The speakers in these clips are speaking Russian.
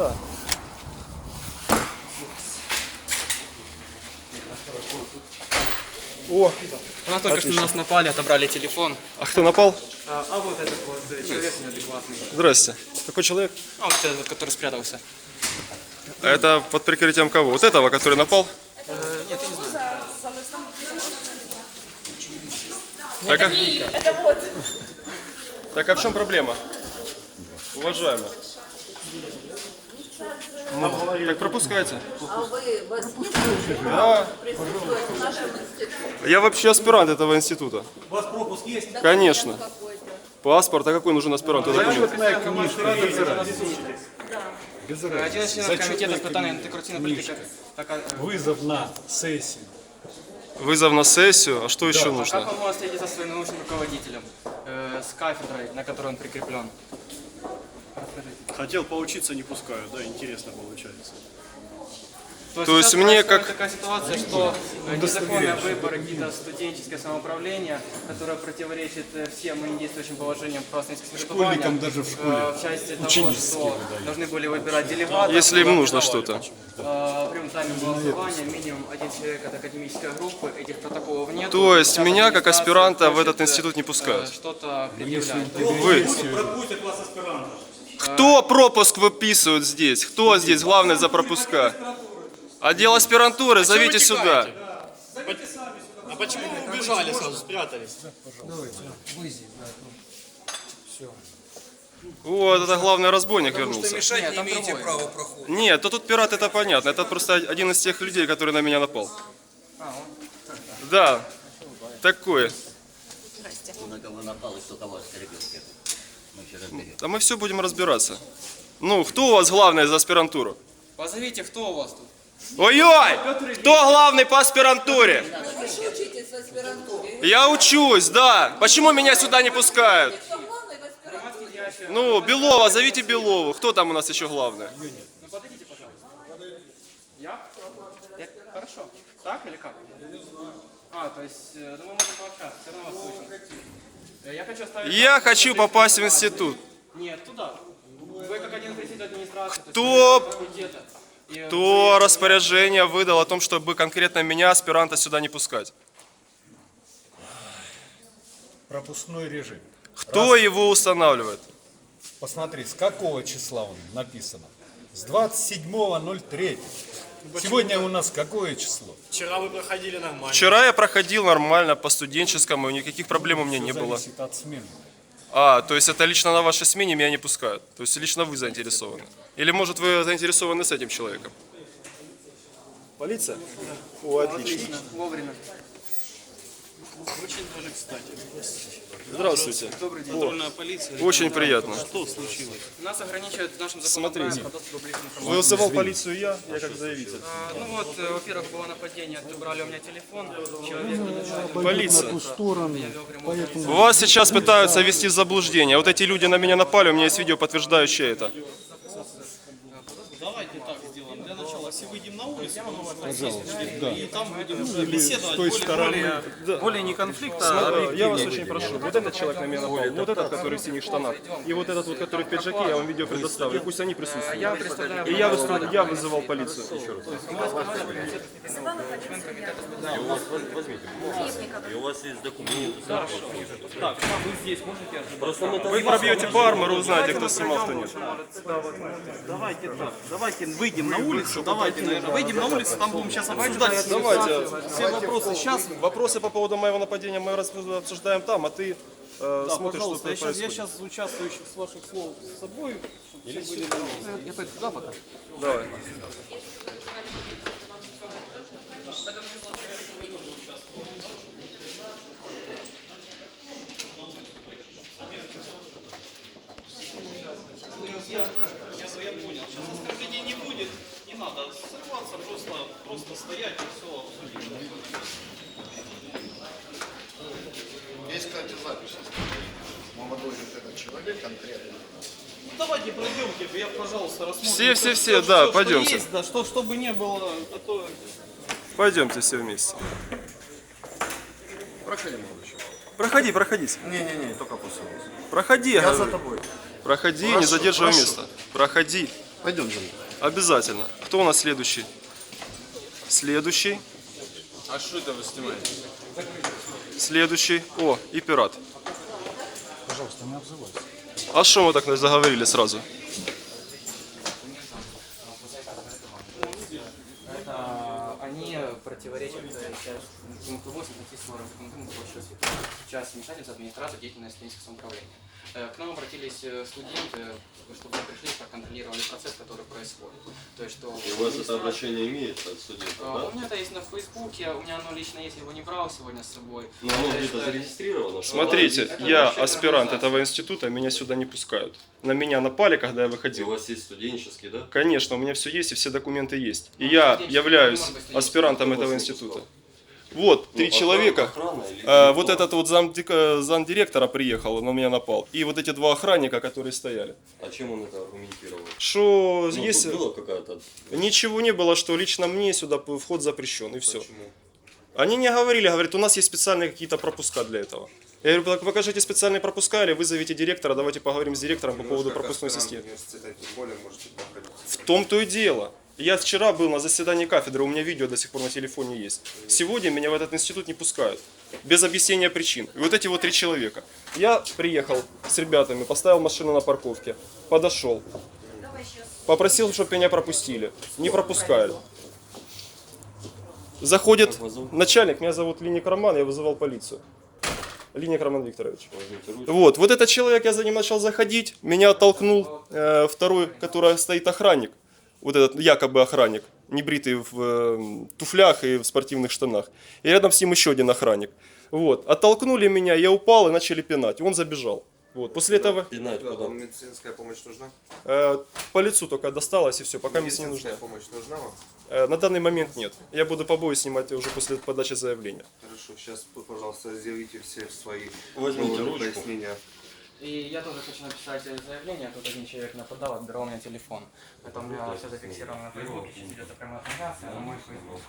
Да. О, У нас только что на нас напали, отобрали телефон. а кто напал? А, а вот этот вот э, человек неадекватный. Здрасте. Какой человек? А вот этот, который спрятался. А это под прикрытием кого? Вот этого, который напал? Э, нет, я не знаю. Так а, так а в чем проблема? Уважаемый. Ну, так пропускайте. А вы воспитываете Да. присутствовать в нашем институте? Я вообще аспирант этого института. У вас пропуск есть? Конечно. Какой-то. Паспорт, а какой нужен? Э, Один. Так, а, э, Вызов на сессию. Вызов на сессию, а что еще а нужно? как он может встретиться со своим научным руководителем? Э, с кафедрой, на которой он прикреплен. Хотел поучиться, не пускаю, да, интересно получается. То сейчас есть мне как- такая ситуация, что э, незаконные выборы, какие-то студенческое самоуправление, которое противоречит э, всем моим действующим положениям правительственного Школьникам даже в школе в части того, что выдают. должны были выбирать делегатов. Если им нужно что-то. Э, Прям тайме голосования, минимум один человек от академической группы, этих протоколов нет. То есть меня, как аспиранта, в этот институт не пускают? Что-то предъявлять. Вы. Пропустят вас аспиранта. Кто пропуск выписывает здесь? Кто здесь главный за пропуска? Отдел аспирантуры, зовите сюда. А почему вы убежали сразу, спрятались? Вот, это главный разбойник вернулся. Мешать Нет, не там имеете другое. права прохода. Нет, то тут пират это понятно. Это просто один из тех людей, который на меня напал. Да, такой. На кого напал и кто кого оскорбил. Мы еще разберем. А мы все будем разбираться. Ну, кто у вас главный за аспирантуру? Позовите, кто у вас тут? Ой-ой! Кто главный по аспирантуре? Вы же учитесь в аспирантуре. Я учусь, да. Почему меня сюда не пускают? Кто главный в аспирантуре? Ну, Белова, зовите Белову. Кто там у нас еще главный? Ну подойдите, пожалуйста. Я? Я- Хорошо. Так или как? А, то есть, э, ну мы можем пообщаться, все равно вас слышно. Э, Я хочу оставить... Я хочу попасть в институт. Нет, туда. Вы как один представитель администрации. Кто- вы факультета. И Кто распоряжение выдал о том, чтобы конкретно меня, аспиранта, сюда не пускать? Пропускной режим. Кто его устанавливает? Посмотри, с какого числа он написано? С 27.03. Сегодня у нас какое число? Вчера вы проходили нормально. Вчера я проходил нормально по студенческому, никаких проблем у меня не было. Зависит от смены. А, то есть это лично на вашей смене меня не пускают? То есть лично вы заинтересованы? Или может вы заинтересованы с этим человеком? Полиция? О, отлично. Вовремя. Очень даже кстати. Здравствуйте. Добрый день. Патрульная полиция. Очень приятно. Что случилось? Нас ограничивают в нашем Смотрите. законодательстве по доступу к. Вызывал полицию я, я как заявитель. А, Ну вот, э, во-первых, было нападение, отобрали у меня телефон. Человек подошел, Полиция. вел прямую Вас сейчас пытаются ввести в заблуждение. Вот эти люди на меня напали, у меня есть видео, подтверждающее это. Давайте так сделаем. Для начала, если улицу, и там будем беседовать более, более, более не конфликта, а Я вас очень прошу, вот этот человек на меня напал, вот этот, который в синих штанах, и вот этот вот, который в пиджаке, я вам видео предоставлю, пусть они присутствуют. Я И я, выступ- я вызывал полицию. И у вас есть документы. Так, а вы здесь можете? Вы пробьете по армору, узнаете, кто снимал, кто нет. Давайте так, давайте выйдем на улицу, давайте, наверное, выйдем на улицу, там будем сейчас обсуждать Давайте. все вопросы. Сейчас, Вопросы по поводу моего нападения мы обсуждаем там, а ты э, да, смотришь, что пожалуйста, я сейчас, я сейчас участвующих с ваших слов с собой, все были Я пойду туда пока. Давай. Я понял. Сейчас оскорблений не будет. Не надо срываться, просто, просто стоять и все обсудить. Есть, кстати, запись. Молодой вот этот человек конкретно. Ну, давайте пройдемте, я, пожалуйста, рассмотрим. Все, все, что- все, что- да, что пойдемте. есть, да, что, чтобы не было, а то Пойдемте все вместе. Проходи, молодой человек. Проходи, проходите. Не-не-не, только после вас. Проходи, я Я за говорю. тобой. Проходи, не Прошу, задерживай место. Проходи. Пойдем за мной. Обязательно. Кто у нас следующий? Следующий. А что это вы снимаете? Следующий. О, и пират. Пожалуйста, не обзывайся. А что мы так заговорили сразу? Это э, сейчас пункту 8 статьи 40 пункту большой часть вмешательства администрации в деятельность студенческого самоуправления. Э, К нам обратились э, студенты, чтобы мы пришли, проконтролировали процесс, который происходит. То есть, что У вас это обращение имеется от студентов, А, да? У меня это есть на Фейсбуке, у меня оно лично есть, я его не брал сегодня с собой. Но оно где-то э, зарегистрировано. Смотрите, Это я аспирант этого института, меня сюда не пускают. На меня напали, когда я И у выходил. вас есть студенческий, да? Конечно, у меня все есть и все документы есть. И Ну, я являюсь аспирантом этого не института. Вот, Ну, три охрана- человека. охрана А, вот этот вот зам, э, замдиректора приехал, на меня напал. И вот эти два охранника, которые стояли. А чем он это аргументировал? Что Ну, есть... была какая-то... Ничего не было, что лично мне сюда вход запрещен, и все. Почему? Они не говорили, говорят, у нас есть специальные какие-то пропуска для этого. Я говорю, так покажите специальные пропуска или вызовите директора, давайте поговорим с директором по поводу пропускной системы. В том-то и дело. Я вчера был на заседании кафедры, у меня видео до сих пор на телефоне есть. Сегодня меня в этот институт не пускают. Без объяснения причин. И вот эти вот три человека. Я приехал с ребятами, поставил машину на парковке, подошел. Попросил, чтобы меня пропустили. Не пропускают. Заходит начальник, меня зовут Линик Роман, я вызывал полицию. Линик Роман Викторович. Вот, вот этот человек, я за ним начал заходить, меня оттолкнул э, второй, который стоит охранник, вот этот якобы охранник, небритый в э, туфлях и в спортивных штанах. И рядом с ним еще один охранник. Вот, оттолкнули меня, я упал и начали пинать. Он забежал. Вот, после этого Пинать куда? медицинская помощь нужна? э, по лицу только досталось и все, пока мне не. Медицинская помощь нужна вам? Э, на данный момент нет. Я буду побои снимать уже после подачи заявления. Хорошо, сейчас, пожалуйста, заявите все свои Возьмите ручку. пояснения. И я тоже хочу написать заявление, тут один человек нападал, отбирал у меня телефон. Это у меня все зафиксировано на Фейсбуке, сейчас идет прямая трансляция на мой Фейсбук.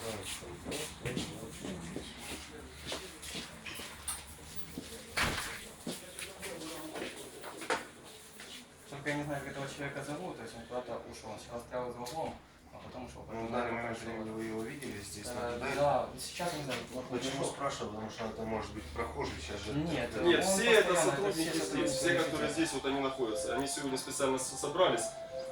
Только я не знаю, как этого человека зовут, то есть он куда-то ушел, он сначала стоял за углом, а потом ушел. Ну, в данный момент времени вы его видели здесь, Э, наблюдали? Да, сейчас не знаю. вот Почему спрашиваю? Потому что это может быть прохожий сейчас же. Нет, Нет, он все это постоянно, сотрудники все здесь, сотрудники все, которые здесь, вот они находятся. Они сегодня специально с- собрались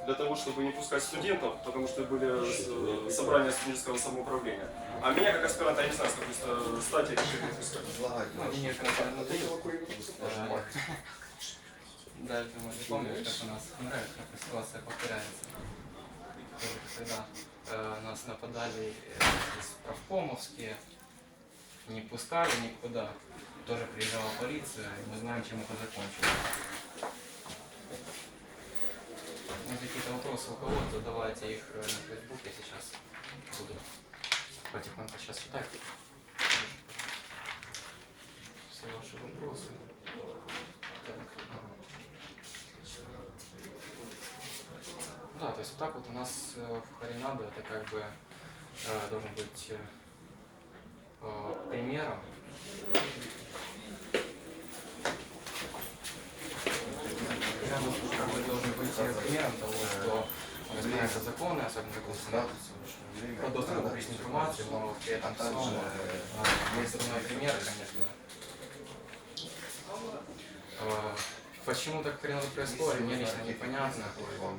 для того, чтобы не пускать студентов, потому что были э, собрания студенческого самоуправления. А меня, как аспиранта, я не знаю, с какой ста- стати решили не пускать. Излагать. Ну, Денис Анатольевич Надоил. Да, я думаю, ты помнишь, как у нас нравится, как ситуация повторяется. Когда э, нас нападали э, правкомовские, не пускали никуда. Тоже приезжала полиция, и мы знаем, чем это закончилось. Может, какие-то вопросы у кого-то, задавайте их э, на Фейсбуке сейчас. Буду потихоньку сейчас читать. Все ваши вопросы. Так, ага. Да, то есть вот так вот у нас э, в Харинадо это как бы э, должен быть э, э, примером. Как бы должен быть э, примером того, что выполняются законы, особенно закон о доступе к публичной информации, но при этом э, есть основной пример, конечно. Почему так хреново происходит, мне лично непонятно.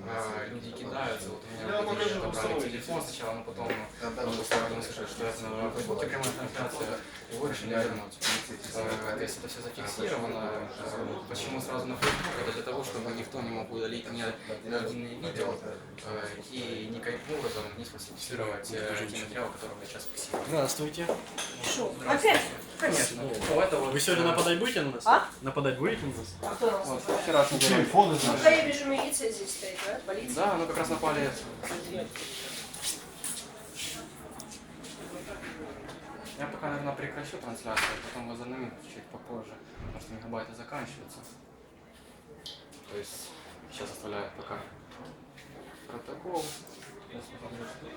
Э, Люди кидаются, вот у меня Я вот отобрали самой. телефон сначала, но потом стали услышать, что это на Фейсбуке прямая трансляция, его решили вернуть. Э, То есть это все зафиксировано. Э, Почему сразу на Фейсбук? Это для того, чтобы никто не мог удалить ни один видео э, и никаким образом не сфальсифицировать э, те материалы, которые мы сейчас фиксируем. Здравствуйте. Опять? Конечно. Ну, это вот, Вы сегодня э, нападать будете на нас? А? Нападать будете на нас? Кто нас? Вот, вчерашний день. Да, я вижу, милиция здесь стоит, да? Полиция. Да, ну как раз напали. Я пока, наверное, прекращу трансляцию, а потом возобновим чуть попозже, потому что мегабайты заканчиваются. То есть сейчас оставляю пока протокол. Сейчас посмотрю, что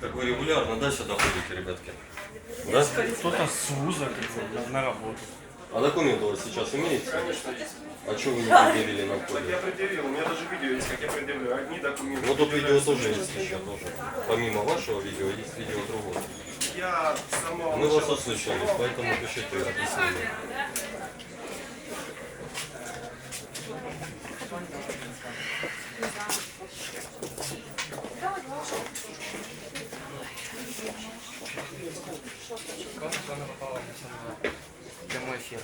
Так вы регулярно, да, сюда ходите, ребятки? Да? Кто-то с вуза как бы, на, работу. А документы у вас сейчас имеются? А что вы не предъявили нам Так коды? я предъявил, у меня даже видео есть, как я предъявляю. Одни документы. Ну тут видео тоже есть еще тоже. Помимо вашего видео есть видео другое. Я с самого Мы вас услышали, поэтому пишите объяснение. Как она попала на прямой эфир?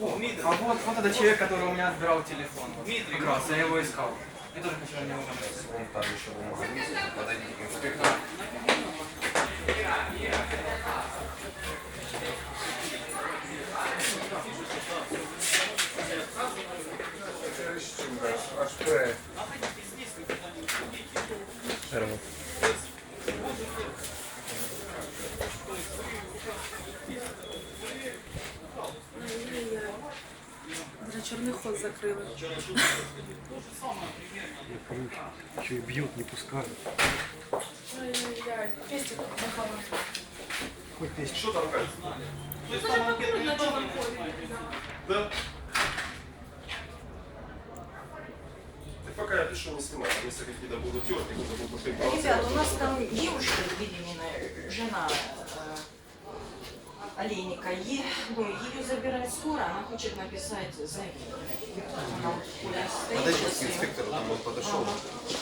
О, а вот, вот этот человек, который у меня отбирал телефон. Как раз, я его искал. Я тоже хочу на него. Вон там еще бумага подойдите. HP. Чорний ход закрили. Еще и бьют, не пускают. Пестик махала. Что там, Кать? На чорному ході. Да. Пока я пишу, не снимаю. Там Если какие-то будут терки, Да, Ребят, у нас там девушка беременная, жена Олейника, е- ну, ее забирать скоро, она хочет написать заявление. Она нас стоит Подойдите к инспектору, там он подошел. Ага.